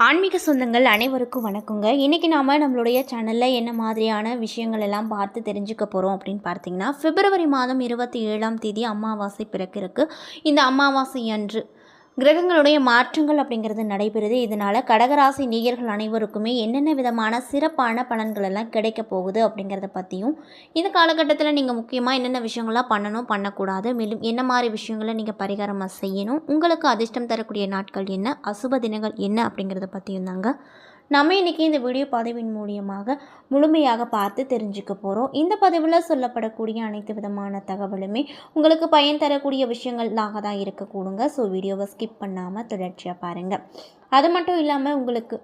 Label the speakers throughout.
Speaker 1: ஆன்மீக சொந்தங்கள் அனைவருக்கும் வணக்கங்க. இன்றைக்கி நாம் நம்மளுடைய சேனலில் என்ன மாதிரியான விஷயங்கள் எல்லாம் பார்த்து தெரிஞ்சுக்க போகிறோம் அப்படின்னு பார்த்தீங்கன்னா பிப்ரவரி மாதம் இருபத்தி ஏழாம் தேதி அமாவாசை பிறக்கிருக்கு இந்த அமாவாசை அன்று கிரகங்களுடைய மாற்றங்கள் அப்படிங்கிறது நடைபெறுது. இதனால் கடகராசி நீயர்கள் அனைவருக்குமே என்னென்ன விதமான சிறப்பான பலன்கள் எல்லாம் கிடைக்க போகுது அப்படிங்கிறத பற்றியும் இந்த காலகட்டத்தில் நீங்கள் முக்கியமாக என்னென்ன விஷயங்கள்லாம் பண்ணணும் பண்ணக்கூடாது மேலும் என்ன மாதிரி விஷயங்களை நீங்கள் பரிகாரமாக செய்யணும் உங்களுக்கு அதிர்ஷ்டம் தரக்கூடிய நாட்கள் என்ன அசுப தினங்கள் என்ன அப்படிங்கிறத பற்றியும் தாங்க நம்ம இன்றைக்கி இந்த வீடியோ பதிவின் மூலியமாக முழுமையாக பார்த்து தெரிஞ்சுக்க போகிறோம் இந்த பதிவில் சொல்லப்படக்கூடிய அனைத்து விதமான தகவலுமே உங்களுக்கு பயன் தரக்கூடிய விஷயங்களாக தான் இருக்கக்கூடுங்க. ஸோ வீடியோவை ஸ்கிப் பண்ணாமல் தொடர்ச்சியாக பாருங்கள் அது மட்டும் இல்லாமல் உங்களுக்கு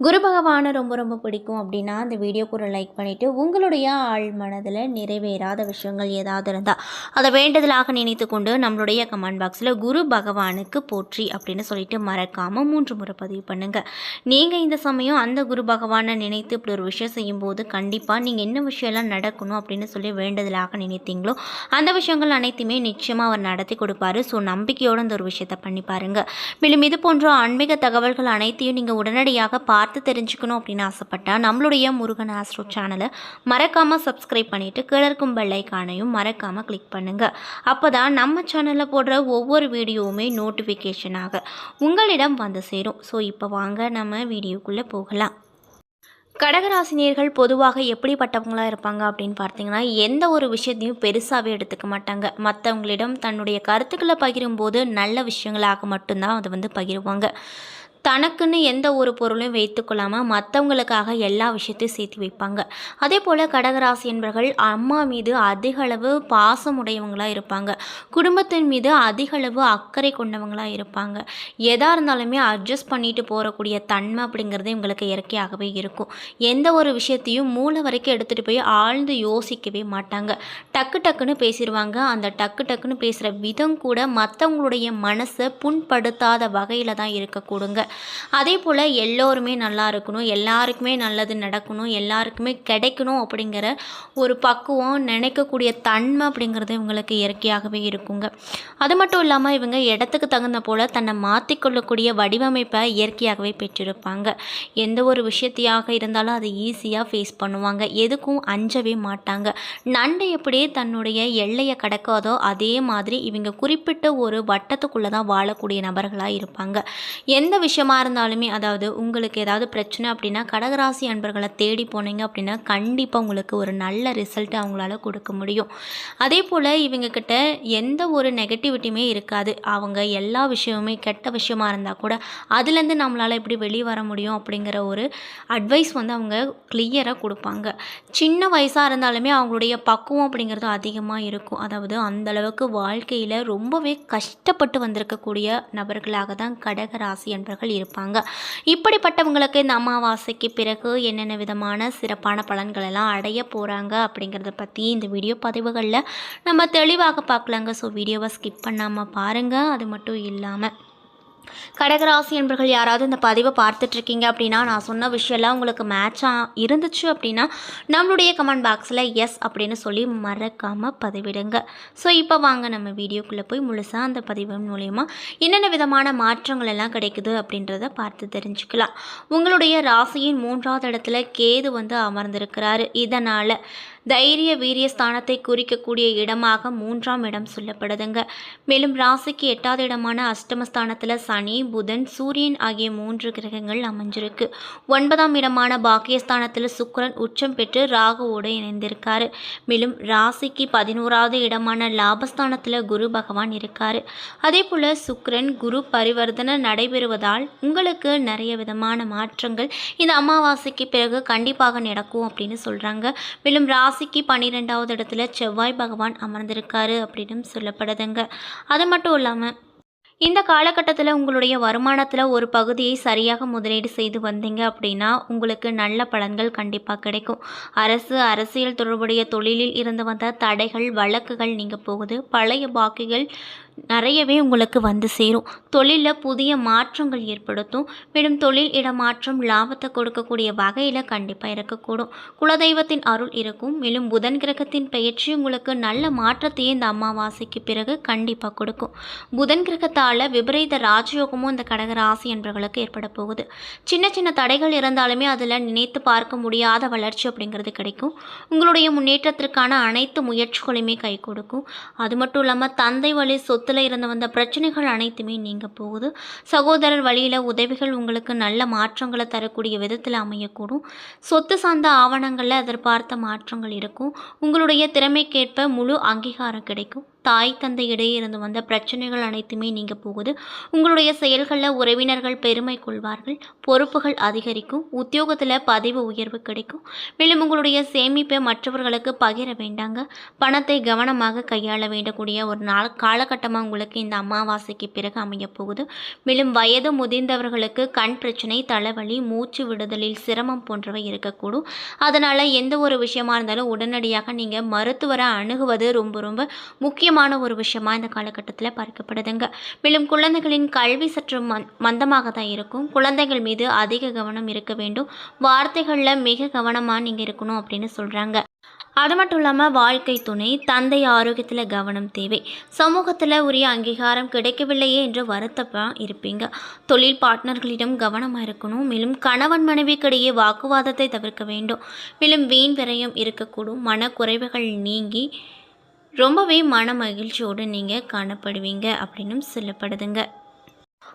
Speaker 1: குரு பகவானை ரொம்ப ரொம்ப பிடிக்கும் அப்படின்னா அந்த வீடியோக்கு ஒரு லைக் பண்ணிவிட்டு உங்களுடைய ஆள் மனதில் நிறைவேறாத விஷயங்கள் ஏதாவது இருந்தால் அதை வேண்டுதலாக நினைத்து கொண்டு நம்மளுடைய கமெண்ட் பாக்ஸில் குரு பகவானுக்கு போற்றி அப்படின்னு சொல்லிட்டு மறக்காமல் மூன்று முறை பதிவு பண்ணுங்கள் நீங்கள் இந்த சமயம் அந்த குரு பகவானை நினைத்து இப்படி ஒரு விஷயம் செய்யும்போது கண்டிப்பாக நீங்கள் என்ன விஷயம்லாம் நடக்கணும் அப்படின்னு சொல்லி வேண்டுதலாக நினைத்தீங்களோ அந்த விஷயங்கள் அனைத்துமே நிச்சயமாக அவர் நடத்தி கொடுப்பாரு. ஸோ நம்பிக்கையோடு அந்த ஒரு விஷயத்தை பண்ணி பாருங்கள் மேலும் இது போன்ற ஆன்மீக தகவல்கள் அனைத்தையும் நீங்கள் உடனடியாக பார்த்து தெரிஞ்சுக்கணும் அப்படின்னு ஆசைப்பட்டால் நம்மளுடைய முருகன் ஆஸ்ட்ரோ சேனலை மறக்காமல் சப்ஸ்கிரைப் பண்ணிவிட்டு கிழக்கும் பெல்லைக்கானையும் மறக்காமல் கிளிக் பண்ணுங்கள் அப்போ தான் நம்ம சேனலில் போடுற ஒவ்வொரு வீடியோவுமே நோட்டிஃபிகேஷனாக உங்களிடம் வந்து சேரும். ஸோ இப்போ வாங்க நம்ம வீடியோக்குள்ளே போகலாம். கடகராசினியர்கள் பொதுவாக எப்படிப்பட்டவங்களாக இருப்பாங்க அப்படின்னு பார்த்தீங்கன்னா எந்த ஒரு விஷயத்தையும் பெருசாகவே எடுத்துக்க மாட்டாங்க. மற்றவங்களிடம் தன்னுடைய கருத்துக்களை பகிரும்போது நல்ல விஷயங்களாக மட்டும்தான் அதை வந்து பகிருவாங்க. தனக்குன்னு எந்த ஒரு பொருளையும் வைத்துக்கொள்ளாமல் மற்றவங்களுக்காக எல்லா விஷயத்தையும் சேர்த்து வைப்பாங்க. அதே போல் கடகராசி என்பவர்கள் அம்மா மீது அதிக அளவு பாசமுடையவங்களாக இருப்பாங்க. குடும்பத்தின் மீது அதிக அளவு அக்கறை கொண்டவங்களாக இருப்பாங்க. எதாக இருந்தாலுமே அட்ஜஸ்ட் பண்ணிட்டு போகக்கூடிய தன்மை அப்படிங்கிறது இவங்களுக்கு இயற்கையாகவே இருக்கும். எந்த ஒரு விஷயத்தையும் மூளை வரைக்கும் எடுத்துகிட்டு போய் ஆழ்ந்து யோசிக்கவே மாட்டாங்க. டக்கு டக்குன்னு பேசிடுவாங்க அந்த டக்கு டக்குன்னு பேசுகிற விதம் கூட மற்றவங்களுடைய மனசை புண்படுத்தாத வகையில் தான் இருக்கக்கூடுங்க. அதே போல் எல்லோருமே நல்லா இருக்கணும் எல்லாருக்குமே நல்லது நடக்கணும் எல்லாருக்குமே கிடைக்கணும் அப்படிங்கிற ஒரு பக்குவம் நினைக்கக்கூடிய தன்மை அப்படிங்கிறது இவங்களுக்கு இயற்கையாகவே இருக்குங்க. அது மட்டும் இல்லாமல் இவங்க இடத்துக்கு தகுந்த போல் தன்னை மாற்றிக்கொள்ளக்கூடிய வடிவமைப்பை இயற்கையாகவே பெற்றிருப்பாங்க. எந்த ஒரு விஷயத்தையாக இருந்தாலும் அதை ஈஸியாக ஃபேஸ் பண்ணுவாங்க. எதுக்கும் அஞ்சவே மாட்டாங்க. நண்டை எப்படி தன்னுடைய எல்லையை கடக்காதோ அதே மாதிரி இவங்க குறிப்பிட்ட ஒரு வட்டத்துக்குள்ளே தான் வாழக்கூடிய நபர்களாக இருப்பாங்க. எந்த விஷயம் இருந்தாலுமே அதாவது உங்களுக்கு ஏதாவது பிரச்சனை அப்படின்னா கடகராசி அன்பர்களை தேடி போனீங்க அப்படின்னா கண்டிப்பாக உங்களுக்கு ஒரு நல்ல ரிசல்ட் அவங்களால கொடுக்க முடியும். அதே போல் இவங்கக்கிட்ட எந்த ஒரு நெகட்டிவிட்டியுமே இருக்காது. அவங்க எல்லா விஷயமுமே கெட்ட விஷயமா இருந்தால் கூட அதுலேருந்து நம்மளால் எப்படி வெளியே வர முடியும் அப்படிங்கிற ஒரு அட்வைஸ் வந்து அவங்க கிளியராக கொடுப்பாங்க. சின்ன வயசாக இருந்தாலுமே அவங்களுடைய பக்குவம் அப்படிங்கிறது அதிகமாக இருக்கும். அதாவது அந்தளவுக்கு வாழ்க்கையில் ரொம்பவே கஷ்டப்பட்டு வந்திருக்கக்கூடிய நபர்களாக தான் கடகராசி அன்பர்கள் என்பவர்கள் இருப்பாங்க. இப்படிப்பட்டவங்களுக்கு இந்த அமாவாசைக்கு பிறகு என்னென்ன விதமான சிறப்பான பலன்கள் எல்லாம் அடைய போகிறாங்க அப்படிங்கிறத பற்றி இந்த வீடியோ பதிவுகளில் நம்ம தெளிவாக பார்க்கலாங்க. ஸோ வீடியோவை ஸ்கிப் பண்ணாமல் பாருங்கள் அது மட்டும் இல்லாமல் கடகராசி என்பர்கள் யாராவது இந்த பதிவை பார்த்துட்ருக்கீங்க அப்படின்னா நான் சொன்ன விஷயம்லாம் உங்களுக்கு மேட்சாக இருந்துச்சு அப்படின்னா நம்மளுடைய கமெண்ட் பாக்ஸில் எஸ் அப்படின்னு சொல்லி மறக்காமல் பதிவிடுங்க. ஸோ இப்போ வாங்க நம்ம வீடியோக்குள்ளே போய் முழுசாக அந்த பதிவு மூலயமா என்னென்ன விதமான மாற்றங்கள் எல்லாம் கிடைக்குது அப்படின்றத பார்த்து தெரிஞ்சுக்கலாம். உங்களுடைய ராசியின் மூன்றாவது இடத்துல கேது வந்து அமர்ந்திருக்கிறாரு. இதனால் தைரிய வீரிய ஸ்தானத்தை குறிக்கக்கூடிய இடமாக மூன்றாம் இடம் சொல்லப்படுதுங்க. மேலும் ராசிக்கு எட்டாவது இடமான அஷ்டமஸ்தானத்தில் சனி புதன் சூரியன் ஆகிய மூன்று கிரகங்கள் அமைஞ்சிருக்கு. ஒன்பதாம் இடமான பாக்கியஸ்தானத்தில் சுக்கரன் உச்சம் பெற்று ராகுவோடு இணைந்திருக்காரு. மேலும் ராசிக்கு பதினோராவது இடமான லாபஸ்தானத்தில் குரு பகவான் இருக்காரு. அதே போல் சுக்கரன் குரு பரிவர்த்தனை நடைபெறுவதால் உங்களுக்கு நிறைய விதமான மாற்றங்கள் இந்த அமாவாசைக்கு பிறகு கண்டிப்பாக நடக்கும் அப்படின்னு சொல்கிறாங்க மேலும் ரா ராசிக்கு பன்னிரெண்டாவது இடத்துல செவ்வாய் பகவான் அமர்ந்திருக்காரு அப்படின்னு சொல்லப்படுதுங்க. அது மட்டும் இல்லாமல் இந்த காலகட்டத்தில் உங்களுடைய வருமானத்தில் ஒரு பகுதியை சரியாக முதலீடு செய்து வந்தீங்க அப்படின்னா உங்களுக்கு நல்ல பலன்கள் கண்டிப்பாக கிடைக்கும். அரசு அரசியல் தொடர்புடைய தொழிலில் இருந்து வந்த தடைகள் வழக்குகள் நீங்கள் போகுது. பழைய பாக்கிகள் நிறையவே உங்களுக்கு வந்து சேரும். தொழிலில் புதிய மாற்றங்கள் ஏற்படுத்தும். மேலும் தொழில் இடமாற்றம் லாபத்தை கொடுக்கக்கூடிய வகையில் கண்டிப்பாக இருக்கக்கூடும். குலதெய்வத்தின் அருள் இருக்கும். மேலும் புதன் கிரகத்தின் பயிற்சி உங்களுக்கு நல்ல மாற்றத்தையே இந்த அமாவாசைக்கு பிறகு கண்டிப்பாக கொடுக்கும். புதன் கிரகத்தால் விபரீத ராஜயோகமும் இந்த கடக ராசி என்பவர்களுக்கு ஏற்பட போகுது. சின்ன சின்ன தடைகள் இருந்தாலுமே அதில் நினைத்து பார்க்க முடியாத வளர்ச்சி அப்படிங்கிறது கிடைக்கும். உங்களுடைய முன்னேற்றத்திற்கான அனைத்து முயற்சிகளுமே கை கொடுக்கும். அது மட்டும் இல்லாமல் தந்தை வழி சொத்துல இருந்து வந்த பிரச்சனைகள் அனைத்துமே நீங்கள் போகுது. சகோதரர் வழியில் உதவிகள் உங்களுக்கு நல்ல மாற்றங்களை தரக்கூடிய விதத்தில் அமையக்கூடும். சொத்து சார்ந்த ஆவணங்களில் எதிர்பார்த்த மாற்றங்கள் இருக்கும். உங்களுடைய திறமைக்கேற்ப முழு அங்கீகாரம் கிடைக்கும். தாய் தந்தை இடையே இருந்து வந்த பிரச்சனைகள் அனைத்துமே நீங்க போகுது. உங்களுடைய செயல்களில் உறவினர்கள் பெருமை கொள்வார்கள். பொறுப்புகள் அதிகரிக்கும். உத்தியோகத்தில் பதிவு உயர்வு கிடைக்கும். மேலும் உங்களுடைய சேமிப்பை மற்றவர்களுக்கு பகிர வேண்டாங்க. பணத்தை கவனமாக கையாள வேண்டக்கூடிய ஒரு நாள் காலகட்டமாக உங்களுக்கு இந்த அமாவாசைக்கு பிறகு அமைய போகுது. மேலும் வயது முதிர்ந்தவர்களுக்கு கண் பிரச்சனை தலைவலி மூச்சு விடுதலில் சிரமம் போன்றவை இருக்கக்கூடும். அதனால் எந்த ஒரு விஷயமா இருந்தாலும் உடனடியாக நீங்கள் மருத்துவரை அணுகுவது ரொம்ப ரொம்ப முக்கியமான ஒரு விஷயமா இந்த காலகட்டத்தில் பார்க்கப்படுதுங்க. மேலும் குழந்தைகளின் கல்வி சற்று மந் மந்தமாக தான் இருக்கும். குழந்தைகள் மீது அதிக கவனம் இருக்க வேண்டும். வார்த்தைகளில் மிக கவனமாக நீங்கள் இருக்கணும் அப்படின்னு சொல்கிறாங்க அது மட்டும் இல்லாமல் வாழ்க்கை துணை தந்தை ஆரோக்கியத்தில் கவனம் தேவை. சமூகத்தில் உரிய அங்கீகாரம் கிடைக்கவில்லையே என்று வருத்தப்பாக இருப்பீங்க. தொழில் பார்ட்னர்களிடம் கவனமாக இருக்கணும். மேலும் கணவன் மனைவிக்கிடையே வாக்குவாதத்தை தவிர்க்க வேண்டும். மேலும் வீண் விரயம் இருக்கக்கூடும். மனக்குறைவுகள் நீங்கி ரொம்பவே மன மகிழ்ச்சியோடு நீங்கள் காணப்படுவீங்க அப்படின்னும் சொல்லப்படுதுங்க.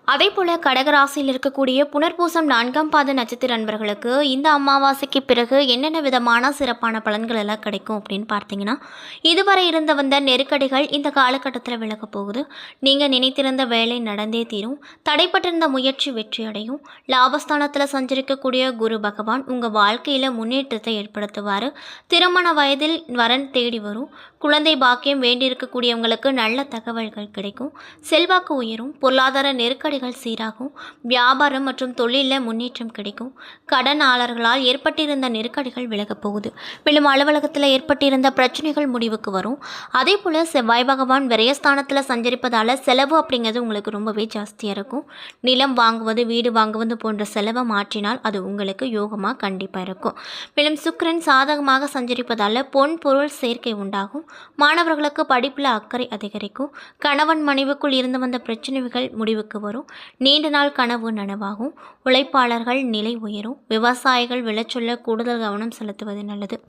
Speaker 1: அதே போல் கடகராசியில் இருக்கக்கூடிய புனர்பூசம் நான்காம் பாத நட்சத்திர அன்பர்களுக்கு இந்த அமாவாசைக்கு பிறகு என்னென்ன விதமான சிறப்பான பலன்கள் எல்லாம் கிடைக்கும் அப்படின்னு பார்த்தீங்கன்னா இதுவரை இருந்த வந்த நெருக்கடிகள் இந்த காலகட்டத்தில் விலக போகுது. நீங்கள் நினைத்திருந்த வேலை நடந்தே தீரும். தடைப்பட்டிருந்த முயற்சி வெற்றியடையும். லாபஸ்தானத்தில் சஞ்சரிக்கக்கூடிய குரு பகவான் உங்கள் வாழ்க்கையில் முன்னேற்றத்தை ஏற்படுத்துவார். திருமண வயதில் வரன் தேடி வரும். குழந்தை பாக்கியம் வேண்டியிருக்கக்கூடியவங்களுக்கு நல்ல தகவல்கள் கிடைக்கும். செல்வாக்கு உயரும் பொருளாதார நெருக்கடிகள் சீராகும் வியாபாரம் மற்றும் தொழிலில் முன்னேற்றம் கிடைக்கும். கடனாளர்களால் ஏற்பட்டிருந்த நெருக்கடிகள் விலகப் போகுது. மேலும் அலுவலகத்தில் ஏற்பட்டிருந்த பிரச்சனைகள் முடிவுக்கு வரும். அதே போல் செவ்வாய் பகவான் விரயஸ்தானத்தில் சஞ்சரிப்பதால் செலவு அப்படிங்கிறது உங்களுக்கு ரொம்பவே ஜாஸ்தியாக இருக்கும். நிலம் வாங்குவது வீடு வாங்குவது போன்ற செலவை மாற்றினால் அது உங்களுக்கு யோகமாக கண்டிப்பாக இருக்கும். மேலும் சுக்கரன் சாதகமாக சஞ்சரிப்பதால் பொன் பொருள் சேர்க்கை உண்டாகும். மாணவர்களுக்கு படிப்பில் அக்கறை அதிகரிக்கும். கணவன் மனைவிக்குள் இருந்து வந்த பிரச்சனைகள் முடிவுக்கு வரும். நீண்ட நாள் கனவு நனவாகும். உழைப்பாளர்கள் நிலை உயரும். விவசாயிகள் விளைச்சொல்ல கூடுதல் கவனம் செலுத்துவது நல்லது.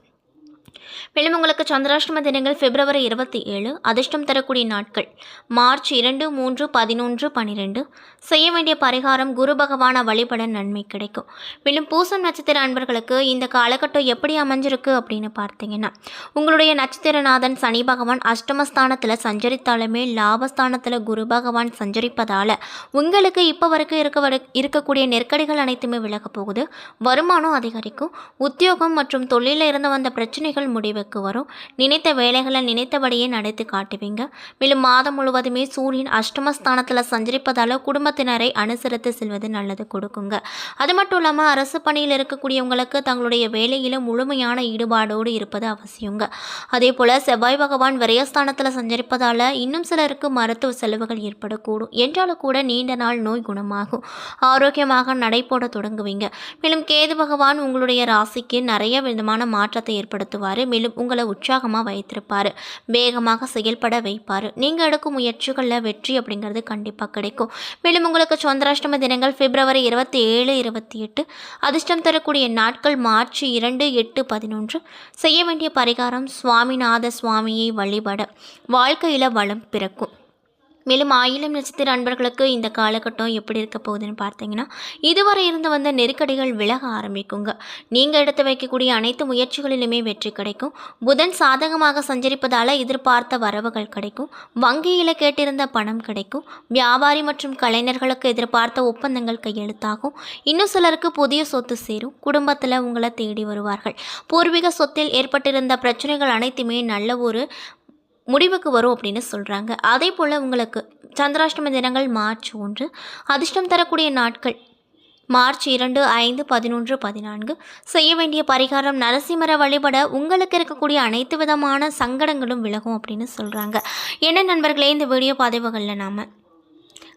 Speaker 1: மேலும் உங்களுக்கு சந்திராஷ்டம தினங்கள் பிப்ரவரி இருபத்தி ஏழு அதிர்ஷ்டம் தரக்கூடிய நாட்கள். மார்ச் இரண்டு மூன்று பதினொன்று பன்னிரெண்டு செய்ய வேண்டிய பரிகாரம் குரு பகவான வழிபட நன்மை கிடைக்கும். மேலும் பூசம் நட்சத்திர அன்பர்களுக்கு இந்த காலகட்டம் எப்படி அமைஞ்சிருக்கு அப்படின்னு பார்த்தீங்கன்னா உங்களுடைய நட்சத்திரநாதன் சனி பகவான் அஷ்டமஸ்தானத்தில் சஞ்சரித்தாலுமே லாபஸ்தானத்தில் குரு பகவான் சஞ்சரிப்பதால் உங்களுக்கு இப்போ வரைக்கும் இருக்க வரை இருக்கக்கூடிய நெருக்கடிகள் அனைத்துமே விலகப் போகுது. வருமானம் அதிகரிக்கும். உத்தியோகம் மற்றும் தொழிலில் இருந்து வந்த பிரச்சனைகள் முடிவுக்கு வரும். நினைத்த வேலைகளை நினைத்தபடியே நடத்தி காட்டுவீங்க. மேலும் மாதம் முழுவதுமே சூரியன் அஷ்டமஸ்தானத்தில் சஞ்சரிப்பதால் குடும்பத்தினரை அனுசரித்து செல்வது நல்லது கொடுக்குங்க. அது மட்டும் இல்லாமல் அரசு பணியில் இருக்கக்கூடியவங்களுக்கு தங்களுடைய வேலையில் முழுமையான ஈடுபாடோடு இருப்பது அவசியங்க. அதே போல் செவ்வாய் பகவான் விரயஸ்தானத்தில் சஞ்சரிப்பதால் இன்னும் சிலருக்கு மருத்துவ செலவுகள் ஏற்படக்கூடும். என்றாலும் கூட நீண்ட நாள் நோய் குணமாகும். ஆரோக்கியமாக நடைபோட தொடங்குவீங்க. மேலும் கேது பகவான் உங்களுடைய ராசிக்கு நிறைய விதமான மாற்றத்தை ஏற்படுத்துவார். மேலும் உங்களை உற்சாகமாக வைத்திருப்பார். வேகமாக செயல்பட வைப்பார். நீங்கள் எடுக்கும் முயற்சிகளில் வெற்றி அப்படிங்கிறது கண்டிப்பாக கிடைக்கும். மேலும் உங்களுக்கு சந்திராஷ்டம தினங்கள் பிப்ரவரி இருபத்தி ஏழு இருபத்தி எட்டு அதிர்ஷ்டம் தரக்கூடிய நாட்கள் மார்ச் இரண்டு எட்டு பதினொன்று. செய்ய வேண்டிய பரிகாரம் சுவாமிநாத சுவாமியை வழிபட வாழ்க்கையில் வளம் பிறக்கும். மேலும் ஆயிலம் நட்சத்திர அன்பர்களுக்கு இந்த காலகட்டம் எப்படி இருக்க போகுதுன்னு பார்த்தீங்கன்னா இதுவரை இருந்து வந்த நெருக்கடிகள் விலக ஆரம்பிக்குங்க. நீங்கள் எடுத்து வைக்கக்கூடிய அனைத்து முயற்சிகளிலுமே வெற்றி கிடைக்கும். புதன் சாதகமாக சஞ்சரிப்பதால் எதிர்பார்த்த வரவுகள் கிடைக்கும். வங்கியில் கேட்டிருந்த பணம் கிடைக்கும். வியாபாரி மற்றும் கலைஞர்களுக்கு எதிர்பார்த்த ஒப்பந்தங்கள் கையெழுத்தாகும். இன்னும் சிலருக்கு புதிய சொத்து சேரும். குடும்பத்தில் உங்களை தேடி வருவார்கள். பூர்வீக சொத்தில் ஏற்பட்டிருந்த பிரச்சனைகள் அனைத்துமே நல்ல ஒரு முடிவுக்கு வரும் அப்படின்னு சொல்கிறாங்க அதே போல் உங்களுக்கு சந்திராஷ்டம தினங்கள் மார்ச் ஒன்று அதிர்ஷ்டம் தரக்கூடிய நாட்கள் மார்ச் இரண்டு ஐந்து பதினொன்று பதினான்கு. செய்ய வேண்டிய பரிகாரம் நரசிம்மர வழிபட உங்களுக்கு இருக்கக்கூடிய அனைத்து விதமான சங்கடங்களும் விலகும் அப்படின்னு சொல்கிறாங்க என்ன நண்பர்களே இந்த வீடியோ பதிவுகளில் நாம்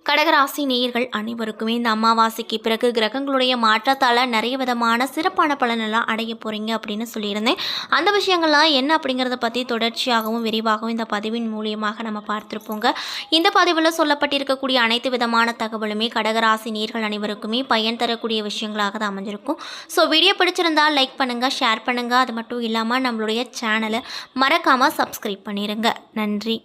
Speaker 1: கடகராசி நேயர்கள் அனைவருக்குமே இந்த அமாவாசைக்கு பிறகு கிரகங்களுடைய மாற்றத்தால் நிறைய விதமான சிறப்பான பலனெல்லாம் அடைய போகிறீங்க அப்படின்னு சொல்லியிருந்தேன். அந்த விஷயங்கள்லாம் என்ன அப்படிங்கிறத பற்றி தொடர்ச்சியாகவும் விரிவாகவும் இந்த பதிவின் மூலியமாக நம்ம பார்த்துருப்போங்க. இந்த பதிவில் சொல்லப்பட்டிருக்கக்கூடிய அனைத்து விதமான தகவலுமே கடகராசி நேர்கள் அனைவருக்குமே பயன் தரக்கூடிய விஷயங்களாக தான் அமைஞ்சிருக்கும். ஸோ வீடியோ பிடிச்சிருந்தால் லைக் பண்ணுங்கள் ஷேர் பண்ணுங்கள் அது மட்டும் இல்லாமல் நம்மளுடைய சேனலை மறக்காமல் சப்ஸ்கிரைப் பண்ணிடுங்க நன்றி.